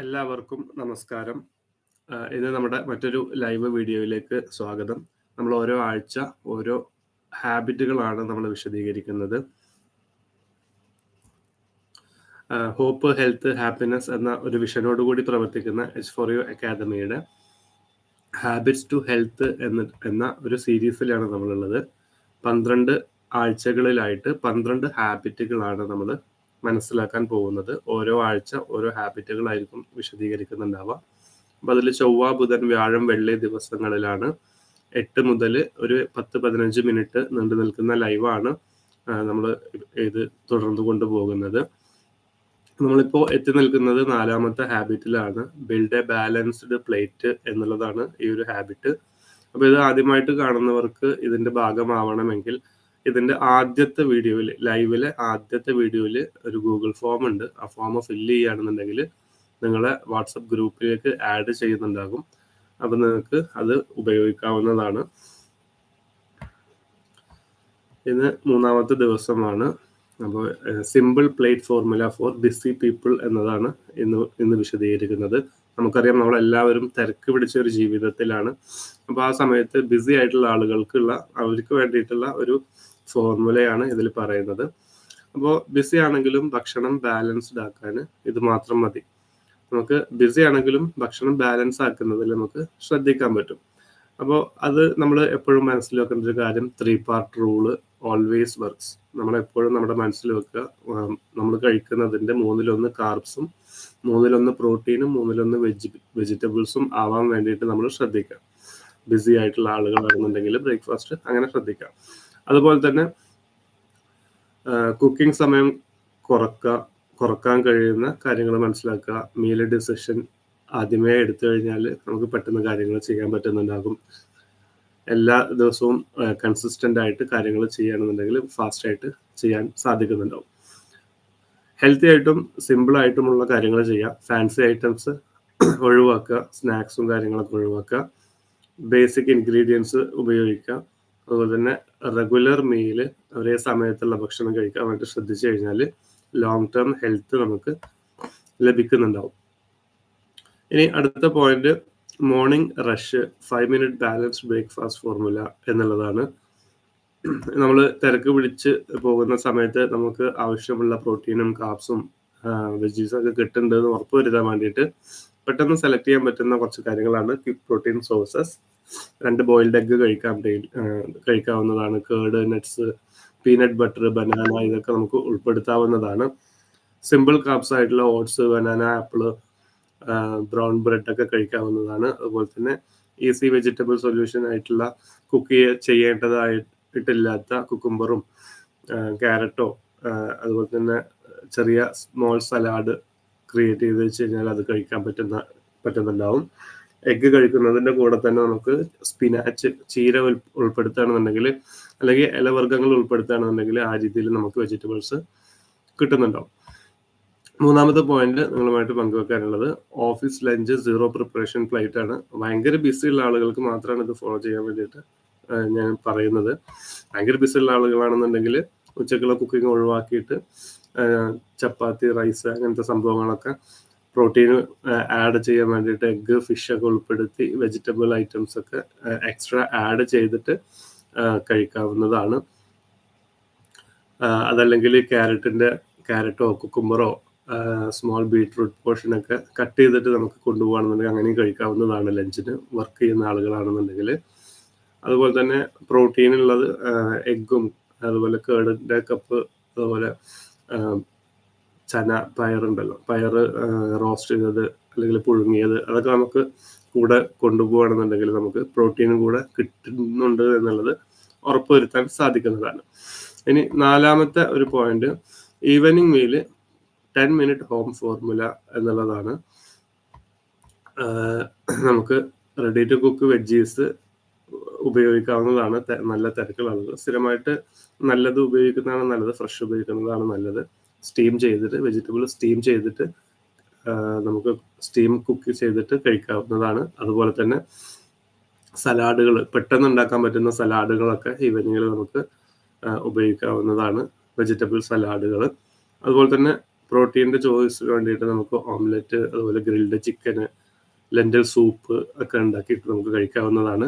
എല്ലാവർക്കും നമസ്കാരം. ഇന്ന് നമ്മുടെ മറ്റൊരു ലൈവ് വീഡിയോയിലേക്ക് സ്വാഗതം. നമ്മൾ ഓരോ ആഴ്ച ഓരോ ഹാബിറ്റുകളാണ് നമ്മൾ വിശദീകരിക്കുന്നത്. ഹോപ്പ് ഹെൽത്ത് ഹാപ്പിനെസ് എന്ന ഒരു വിഷനോട് കൂടി പ്രവർത്തിക്കുന്ന എച്ച് ഫോർ യു അക്കാദമിയുടെ ഹാബിറ്റ്സ് ടു ഹെൽത്ത് എന്ന എന്ന ഒരു സീരീസിലാണ് നമ്മളുള്ളത്. പന്ത്രണ്ട് ആഴ്ചകളിലായിട്ട് പന്ത്രണ്ട് ഹാബിറ്റുകളാണ് നമ്മൾ മനസ്സിലാക്കാൻ പോകുന്നത്. ഓരോ ആഴ്ച ഓരോ ഹാബിറ്റുകളായിരിക്കും വിശദീകരിക്കുന്നുണ്ടാവുക. അപ്പം അതിൽ ചൊവ്വ ബുധൻ വ്യാഴം വെള്ളി ദിവസങ്ങളിലാണ് എട്ട് മുതൽ ഒരു പത്ത് പതിനഞ്ച് മിനിറ്റ് നീണ്ടു നിൽക്കുന്ന ലൈവാണ് നമ്മൾ ഇത് തുടർന്നു കൊണ്ടുപോകുന്നത് നമ്മളിപ്പോൾ എത്തി നിൽക്കുന്നത് നാലാമത്തെ ഹാബിറ്റിലാണ്. ബിൽഡ് എ ബാലൻസ്ഡ് പ്ലേറ്റ് എന്നുള്ളതാണ് ഈ ഒരു ഹാബിറ്റ്. അപ്പോൾ ഇത് ആദ്യമായിട്ട് കാണുന്നവർക്ക് ഇതിന്റെ ഭാഗമാവണമെങ്കിൽ ഇതിന്റെ ആദ്യത്തെ വീഡിയോയിൽ ലൈവിലെ ആദ്യത്തെ വീഡിയോയിൽ ഒരു ഗൂഗിൾ ഫോം ഉണ്ട്. ആ ഫോം ഫില്ല് ചെയ്യുകയാണെന്നുണ്ടെങ്കിൽ നിങ്ങളെ വാട്സപ്പ് ഗ്രൂപ്പിലേക്ക് ആഡ് ചെയ്യുന്നുണ്ടാകും. അപ്പം നിങ്ങൾക്ക് അത് ഉപയോഗിക്കാവുന്നതാണ്. ഇന്ന് മൂന്നാമത്തെ ദിവസമാണ്. അപ്പോൾ simple plate formula for busy people എന്നതാണ് ഇന്ന് ഇന്ന് വിശദീകരിക്കുന്നത്. നമുക്കറിയാം നമ്മളെല്ലാവരും തിരക്ക് പിടിച്ച ഒരു ജീവിതത്തിലാണ്. അപ്പോൾ ആ സമയത്ത് ബിസി ആയിട്ടുള്ള ആളുകൾക്കുള്ള അവർക്ക് വേണ്ടിയിട്ടുള്ള ഒരു ഫോർമുലയാണ് ഇതിൽ പറയുന്നത്. അപ്പോൾ ബിസി ആണെങ്കിലും ഭക്ഷണം ബാലൻസ്ഡ് ആക്കാൻ ഇത് മാത്രം മതി. നമുക്ക് ബിസി ആണെങ്കിലും ഭക്ഷണം ബാലൻസ് ആക്കുന്നതിൽ നമുക്ക് ശ്രദ്ധിക്കാൻ പറ്റും. അപ്പോൾ അത് നമ്മൾ എപ്പോഴും മനസ്സിൽ വെക്കേണ്ട ഒരു കാര്യം three part rule always works നമ്മളെപ്പോഴും നമ്മുടെ മനസ്സിൽ വെക്കുക. നമ്മൾ കഴിക്കുന്നതിന്റെ മൂന്നിലൊന്ന് കാർബ്സും മൂന്നിലൊന്ന് പ്രോട്ടീനും മൂന്നിലൊന്ന് വെജി വെജിറ്റബിൾസും ആവാൻ വേണ്ടിയിട്ട് നമ്മൾ ശ്രദ്ധിക്കുക. ബിസി ആയിട്ടുള്ള ആളുകൾ ആളുകളാണെന്നുണ്ടെങ്കിൽ ബ്രേക്ക്ഫാസ്റ്റ് അങ്ങനെ ശ്രദ്ധിക്കാം അതുപോലെ തന്നെ കുക്കിംഗ് സമയം കുറക്കുക കുറയ്ക്കാൻ കഴിയുന്ന കാര്യങ്ങൾ മനസ്സിലാക്കുക. മീൽ ഡിസിഷൻ ആദ്യമേ എടുത്തു കഴിഞ്ഞാൽ നമുക്ക് പെട്ടെന്ന് കാര്യങ്ങൾ ചെയ്യാൻ പറ്റുന്നുണ്ടാകും. എല്ലാ ദിവസവും കൺസിസ്റ്റന്റ് ആയിട്ട് കാര്യങ്ങൾ ചെയ്യുകയാണെന്നുണ്ടെങ്കിൽ ഫാസ്റ്റ് ആയിട്ട് ചെയ്യാൻ സാധിക്കുന്നുണ്ടാവും. ഹെൽത്തി ആയിട്ടും സിമ്പിൾ ആയിട്ടുമുള്ള കാര്യങ്ങൾ ചെയ്യുക. ഫാൻസി ഐറ്റംസ് ഒഴിവാക്കുക. സ്നാക്സും കാര്യങ്ങളൊക്കെ ഒഴിവാക്കുക. ബേസിക് ഇൻഗ്രീഡിയൻസ് ഉപയോഗിക്കുക. അതുപോലെ തന്നെ റെഗുലർ മീൽ ഒരേ സമയത്തുള്ള ഭക്ഷണം കഴിക്കാൻ വേണ്ടി ശ്രദ്ധിച്ചു കഴിഞ്ഞാൽ ലോങ് ടേം ഹെൽത്ത് നമുക്ക് ലഭിക്കുന്നുണ്ടാവും. ഇനി അടുത്ത point morning rush five minute balance breakfast formula എന്നുള്ളതാണ്. നമ്മൾ തിരക്ക് പിടിച്ച് പോകുന്ന സമയത്ത് നമുക്ക് ആവശ്യമുള്ള പ്രോട്ടീനും കാപ്സും വെജീസും ഒക്കെ കിട്ടുന്നുണ്ടെന്ന് ഉറപ്പുവരുത്താൻ വേണ്ടിയിട്ട് പെട്ടെന്ന് സെലക്ട് ചെയ്യാൻ പറ്റുന്ന കുറച്ച് കാര്യങ്ങളാണ് പ്രോട്ടീൻ സോഴ്സസ് രണ്ട് ബോയിൽഡ് എഗ്ഗ് കഴിക്കാൻ കഴിക്കാവുന്നതാണ്. Curd nuts peanut butter banana ഇതൊക്കെ നമുക്ക് ഉൾപ്പെടുത്താവുന്നതാണ്. സിമ്പിൾ കാപ്സ് ആയിട്ടുള്ള oats banana apple brown bread ഒക്കെ കഴിക്കാവുന്നതാണ്. അതുപോലെ തന്നെ ഈസി വെജിറ്റബിൾ സൊല്യൂഷൻ ആയിട്ടുള്ള കുക്ക് ചെയ്യേണ്ടതായിട്ടില്ലാത്ത കുക്കുംബറും ക്യാരറ്റോ അതുപോലെ തന്നെ ചെറിയ സ്മോൾ സലാഡ് ക്രിയേറ്റ് ചെയ്ത് വെച്ച് കഴിഞ്ഞാൽ അത് കഴിക്കാൻ പറ്റുന്ന പറ്റുന്നുണ്ടാവും. എഗ്ഗ് കഴിക്കുന്നതിന്റെ കൂടെ തന്നെ നമുക്ക് സ്പിനാച്ച് ചീര ഉൾപ്പെടുത്തുകയാണെന്നുണ്ടെങ്കിൽ അല്ലെങ്കിൽ ഇലവർഗങ്ങൾ ഉൾപ്പെടുത്തുകയാണെന്നുണ്ടെങ്കിൽ ആ രീതിയിൽ നമുക്ക് വെജിറ്റബിൾസ് കിട്ടുന്നുണ്ടാവും. മൂന്നാമത്തെ പോയിന്റ് നിങ്ങളുമായിട്ട് പങ്കുവെക്കാനുള്ളത് office lunch zero preparation plate ആണ്. ഭയങ്കര ബിസി ഉള്ള ആളുകൾക്ക് മാത്രമാണ് ഇത് ഫോളോ ചെയ്യാൻ വേണ്ടിയിട്ട് ഞാൻ പറയുന്നത്. ഭയങ്കര ബിസി ഉള്ള ആളുകളാണെന്നുണ്ടെങ്കിൽ ഉച്ചക്കുള്ള കുക്കിംഗ് ഒഴിവാക്കിയിട്ട് ചപ്പാത്തി റൈസ് അങ്ങനത്തെ സംഭവങ്ങളൊക്കെ പ്രോട്ടീൻ ആഡ് ചെയ്യാൻ വേണ്ടിയിട്ട് എഗ്ഗ് ഫിഷ് ഒക്കെ ഉൾപ്പെടുത്തി വെജിറ്റബിൾ ഐറ്റംസ് ഒക്കെ എക്സ്ട്രാ ആഡ് ചെയ്തിട്ട് കഴിക്കാവുന്നതാണ്. അതല്ലെങ്കിൽ ക്യാരറ്റിന്റെ ക്യാരറ്റോ കുക്കുംബറോ സ്മോൾ ബീട്രൂട്ട് പോർഷനൊക്കെ കട്ട് ചെയ്തിട്ട് നമുക്ക് കൊണ്ടുപോകണമെന്നുണ്ടെങ്കിൽ അങ്ങനെയും കഴിക്കാവുന്നതാണ് ലഞ്ചിന് വർക്ക് ചെയ്യുന്ന ആളുകളാണെന്നുണ്ടെങ്കിൽ. അതുപോലെ തന്നെ പ്രോട്ടീൻ ഉള്ളത് എഗ്ഗും അതുപോലെ കേടിന്റെ കപ്പ് അതുപോലെ ചന പയറുണ്ടല്ലോ പയർ റോസ്റ്റ് ചെയ്തത് അല്ലെങ്കിൽ പുഴുങ്ങിയത് അതൊക്കെ നമുക്ക് കൂടെ കൊണ്ടുപോകുകയാണെന്നുണ്ടെങ്കിൽ നമുക്ക് പ്രോട്ടീനും കൂടെ കിട്ടുന്നുണ്ട് എന്നുള്ളത് ഉറപ്പുവരുത്താൻ സാധിക്കുന്നതാണ്. ഇനി നാലാമത്തെ ഒരു point evening meal ten minute home formula എന്നുള്ളതാണ്. നമുക്ക് റെഡി ടു കുക്ക് വെജീസ് ഉപയോഗിക്കാവുന്നതാണ്. നല്ല തിരക്കുകളുള്ളത് സ്ഥിരമായിട്ട് നല്ലത് ഉപയോഗിക്കുന്നതാണ് നല്ലത് ഫ്രഷ് ഉപയോഗിക്കുന്നതാണ് നല്ലത്. സ്റ്റീം ചെയ്തിട്ട് വെജിറ്റബിൾ സ്റ്റീം ചെയ്തിട്ട് നമുക്ക് സ്റ്റീം കുക്ക് ചെയ്തിട്ട് കഴിക്കാവുന്നതാണ്. അതുപോലെ തന്നെ സലാഡുകൾ പെട്ടെന്ന് ഉണ്ടാക്കാൻ പറ്റുന്ന സലാഡുകളൊക്കെ ഈവനിങ്ങിൽ നമുക്ക് ഉപയോഗിക്കാവുന്നതാണ്. വെജിറ്റബിൾ സലാഡുകൾ അതുപോലെ തന്നെ പ്രോട്ടീന്റെ ചോയ്സിന് വേണ്ടിയിട്ട് നമുക്ക് ഓംലെറ്റ് അതുപോലെ ഗ്രിൽഡ് ചിക്കന് ലെന്റൽ സൂപ്പ് ഒക്കെ ഉണ്ടാക്കിയിട്ട് നമുക്ക് കഴിക്കാവുന്നതാണ്.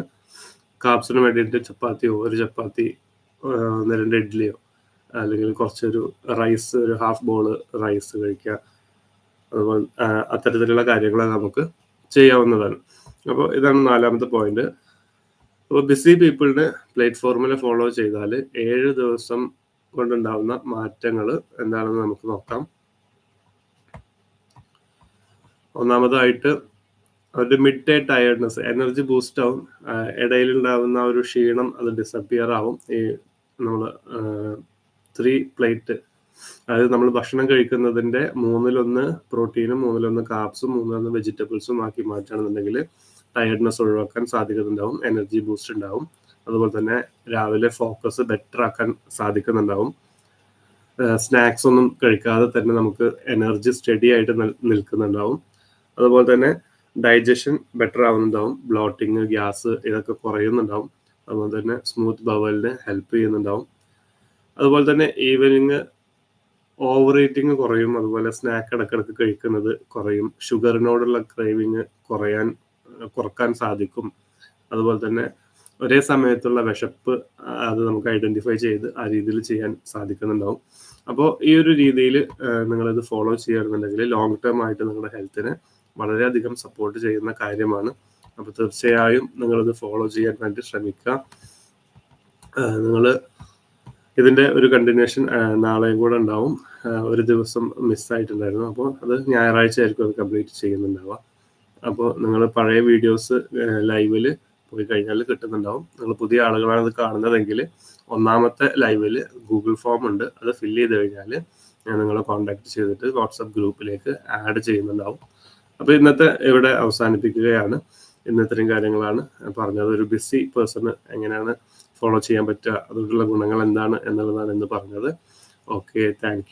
കാപ്സിന് വേണ്ടിയിട്ട് ചപ്പാത്തിയോ ഒരു ചപ്പാത്തി ഒന്ന് രണ്ട് ഇഡ്ഡലിയോ അല്ലെങ്കിൽ കുറച്ചൊരു റൈസ് ഒരു ഹാഫ് ബോൾ റൈസ് കഴിക്കുക. അതുപോലെ അത്തരത്തിലുള്ള കാര്യങ്ങൾ നമുക്ക് ചെയ്യാവുന്നതാണ്. അപ്പോൾ ഇതാണ് നാലാമത്തെ പോയിന്റ്. അപ്പോൾ ബിസി പീപ്പിളിനെ പ്ലേറ്റ്ഫോമിനെ ഫോളോ ചെയ്താൽ ഏഴ് ദിവസം കൊണ്ടുണ്ടാവുന്ന മാറ്റങ്ങൾ എന്താണെന്ന് നമുക്ക് നോക്കാം. ഒന്നാമതായിട്ട് അവരുടെ mid day tiredness energy boost ആവും ഇടയിലുണ്ടാവുന്ന ഒരു ക്ഷീണം അത് ഡിസപ്പിയർ ആവും. ഈ നമ്മൾ ത്രീ പ്ലേറ്റ് അതായത് നമ്മൾ ഭക്ഷണം കഴിക്കുന്നതിന്റെ മൂന്നിലൊന്ന് പ്രോട്ടീനും മൂന്നിലൊന്ന് കാപ്സും മൂന്നിലൊന്ന് വെജിറ്റബിൾസും ആക്കി മാറ്റുകയാണെന്നുണ്ടെങ്കിൽ ടയർഡ്നെസ് ഒഴിവാക്കാൻ സാധ്യത ഉണ്ടാവും എനർജി ബൂസ്റ്റ് ഉണ്ടാവും. അതുപോലെ തന്നെ രാവിലെ ഫോക്കസ് ബെറ്റർ ആക്കാൻ സാധിക്കുന്നുണ്ടാവും. സ്നാക്സ് ഒന്നും കഴിക്കാതെ തന്നെ നമുക്ക് എനർജി സ്റ്റഡി ആയിട്ട് നിൽക്കുന്നുണ്ടാവും. അതുപോലെ തന്നെ ഡൈജഷൻ ബെറ്റർ ആവുന്നുണ്ടാവും. ബ്ലോട്ടിങ് ഗ്യാസ് ഇതൊക്കെ കുറയുന്നുണ്ടാവും. അതുപോലെ തന്നെ സ്മൂത്ത് ബവലിന് ഹെൽപ്പ് ചെയ്യുന്നുണ്ടാവും. അതുപോലെ തന്നെ ഈവനിങ് ഓവർ ഈറ്റിംഗ് കുറയും. അതുപോലെ സ്നാക്ക് ഇടക്കിടക്ക് കഴിക്കുന്നത് കുറയും. ഷുഗറിനോടുള്ള ക്രേവിങ് കുറയാൻ കുറയ്ക്കാൻ സാധിക്കും. അതുപോലെ തന്നെ ഒരേ സമയത്തുള്ള വിശപ്പ് അത് നമുക്ക് ഐഡന്റിഫൈ ചെയ്ത് ആ രീതിയിൽ ചെയ്യാൻ സാധിക്കുന്നുണ്ടാവും. അപ്പോൾ ഈ ഒരു രീതിയിൽ നിങ്ങളിത് ഫോളോ ചെയ്യുകയാണെന്നുണ്ടെങ്കിൽ ലോങ് ടേം ആയിട്ട് നിങ്ങളുടെ ഹെൽത്തിനെ വളരെയധികം സപ്പോർട്ട് ചെയ്യുന്ന കാര്യമാണ്. അപ്പോൾ തീർച്ചയായും നിങ്ങളിത് ഫോളോ ചെയ്യാൻ വേണ്ടി ശ്രമിക്കുക. നിങ്ങൾ ഇതിന്റെ ഒരു കണ്ടിന്യൂഷൻ നാളെയും കൂടെ ഉണ്ടാവും. ഒരു ദിവസം മിസ്സായിട്ടുണ്ടായിരുന്നു അപ്പോൾ അത് ഞായറാഴ്ച ആയിരിക്കും അത് കംപ്ലീറ്റ് ചെയ്യുന്നുണ്ടാവുക. അപ്പോൾ നിങ്ങൾ പഴയ വീഡിയോസ് ലൈവിൽ പോയി കഴിഞ്ഞാൽ കിട്ടുന്നുണ്ടാവും. നിങ്ങൾ പുതിയ ആളുകളാണ് ഇത് കാണുന്നതെങ്കിൽ ഒന്നാമത്തെ ലൈവിൽ ഗൂഗിൾ ഫോം ഉണ്ട്. അത് ഫില്ല് ചെയ്ത് കഴിഞ്ഞാൽ ഞാൻ നിങ്ങളെ കോൺടാക്ട് ചെയ്തിട്ട് വാട്സപ്പ് ഗ്രൂപ്പിലേക്ക് ആഡ് ചെയ്യുന്നുണ്ടാവും. അപ്പോൾ ഇന്നത്തെ ഇവിടെ അവസാനിപ്പിക്കുകയാണ്. ഇന്ന് കാര്യങ്ങളാണ് പറഞ്ഞത്. ഒരു ബിസി പേഴ്സണ് എങ്ങനെയാണ് ഫോളോ ചെയ്യാൻ പറ്റുക? അതുകൊണ്ടുള്ള ഗുണങ്ങൾ എന്താണ് എന്നുള്ളതാണ് ഇന്ന് പറഞ്ഞത്. Okay thank